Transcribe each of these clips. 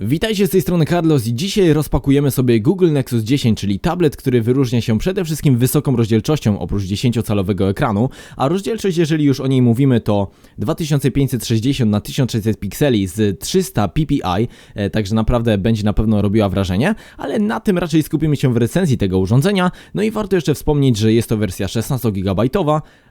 Witajcie z tej strony Carlos i dzisiaj rozpakujemy sobie Google Nexus 10, czyli tablet, który wyróżnia się przede wszystkim wysoką rozdzielczością oprócz 10-calowego ekranu, a rozdzielczość, jeżeli już o niej mówimy, to 2560 na 1600 pikseli z 300 ppi, e, także naprawdę będzie na pewno robiła wrażenie, ale na tym raczej skupimy się w recenzji tego urządzenia, no i warto jeszcze wspomnieć, że jest to wersja 16 GB,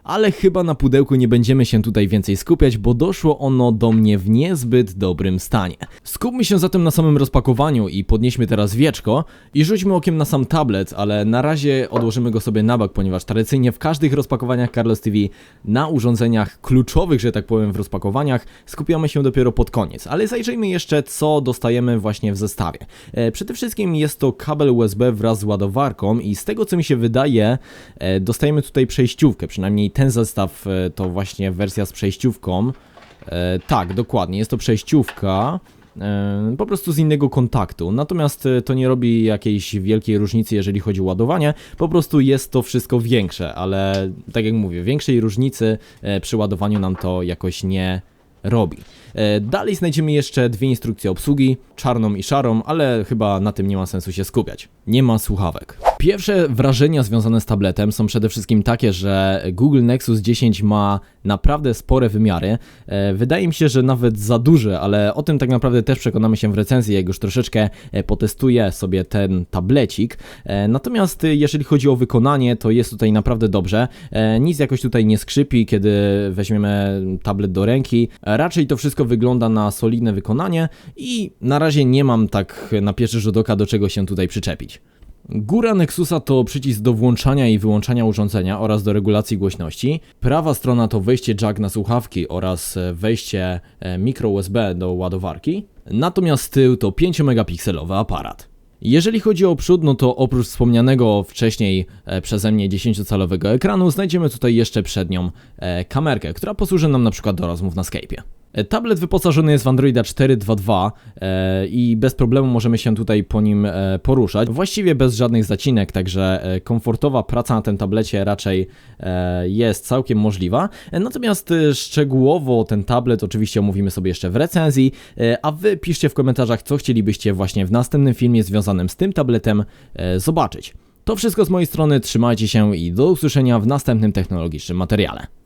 ale chyba na pudełku nie będziemy się tutaj więcej skupiać, bo doszło ono do mnie w niezbyt dobrym stanie. Skupmy się zatem na samym rozpakowaniu i podnieśmy teraz wieczko i rzućmy okiem na sam tablet, ale na razie odłożymy go sobie na bok, ponieważ tradycyjnie w każdych rozpakowaniach Carlos TV na urządzeniach kluczowych, że tak powiem, w rozpakowaniach skupiamy się dopiero pod koniec. Ale zajrzyjmy jeszcze, co dostajemy właśnie w zestawie. E, przede wszystkim jest to kabel USB wraz z ładowarką i z tego co mi się wydaje, e, dostajemy tutaj przejściówkę, przynajmniej ten zestaw e, to właśnie wersja z przejściówką. E, tak, dokładnie, jest to przejściówka. E, Po prostu z innego kontaktu. Natomiast e, to nie robi jakiejś wielkiej różnicy, jeżeli chodzi o ładowanie. Po prostu jest to wszystko większe, ale tak jak mówię, większej różnicy e, przy ładowaniu nam to jakoś nie robi. Dalej znajdziemy jeszcze dwie instrukcje obsługi, czarną i szarą, ale chyba na tym nie ma sensu się skupiać. Nie ma słuchawek. Pierwsze wrażenia związane z tabletem są przede wszystkim takie, że Google Nexus 10 ma naprawdę spore wymiary. E, Wydaje mi się, że nawet za duże, ale o tym tak naprawdę też przekonamy się w recenzji, jak już troszeczkę e, potestuję sobie ten tablecik. E, Natomiast jeżeli chodzi o wykonanie, to jest tutaj naprawdę dobrze. Nic jakoś tutaj nie skrzypi, kiedy weźmiemy tablet do ręki. Raczej to wszystko wygląda na solidne wykonanie i na razie nie mam tak na pierwszy rzut oka do czego się tutaj przyczepić. Góra Nexusa to przycisk do włączania i wyłączania urządzenia oraz do regulacji głośności. Prawa strona to wejście jack na słuchawki oraz e, wejście e, micro USB do ładowarki. Natomiast tył to 5-megapikselowy aparat. Jeżeli chodzi o przód, no to oprócz wspomnianego wcześniej e, przeze mnie 10-calowego ekranu, znajdziemy tutaj jeszcze przednią kamerkę, która posłuży nam na przykład do rozmów na Skype'ie. E, Tablet wyposażony jest w Androida 4.2.2 e, i bez problemu możemy się tutaj po nim e, poruszać. Właściwie bez żadnych zacinek, także komfortowa praca na tym tablecie raczej jest całkiem możliwa. Natomiast szczegółowo ten tablet oczywiście omówimy sobie jeszcze w recenzji, a wy piszcie w komentarzach, co chcielibyście właśnie w następnym filmie związanym z tym tabletem zobaczyć. To wszystko z mojej strony, trzymajcie się i do usłyszenia w następnym technologicznym materiale.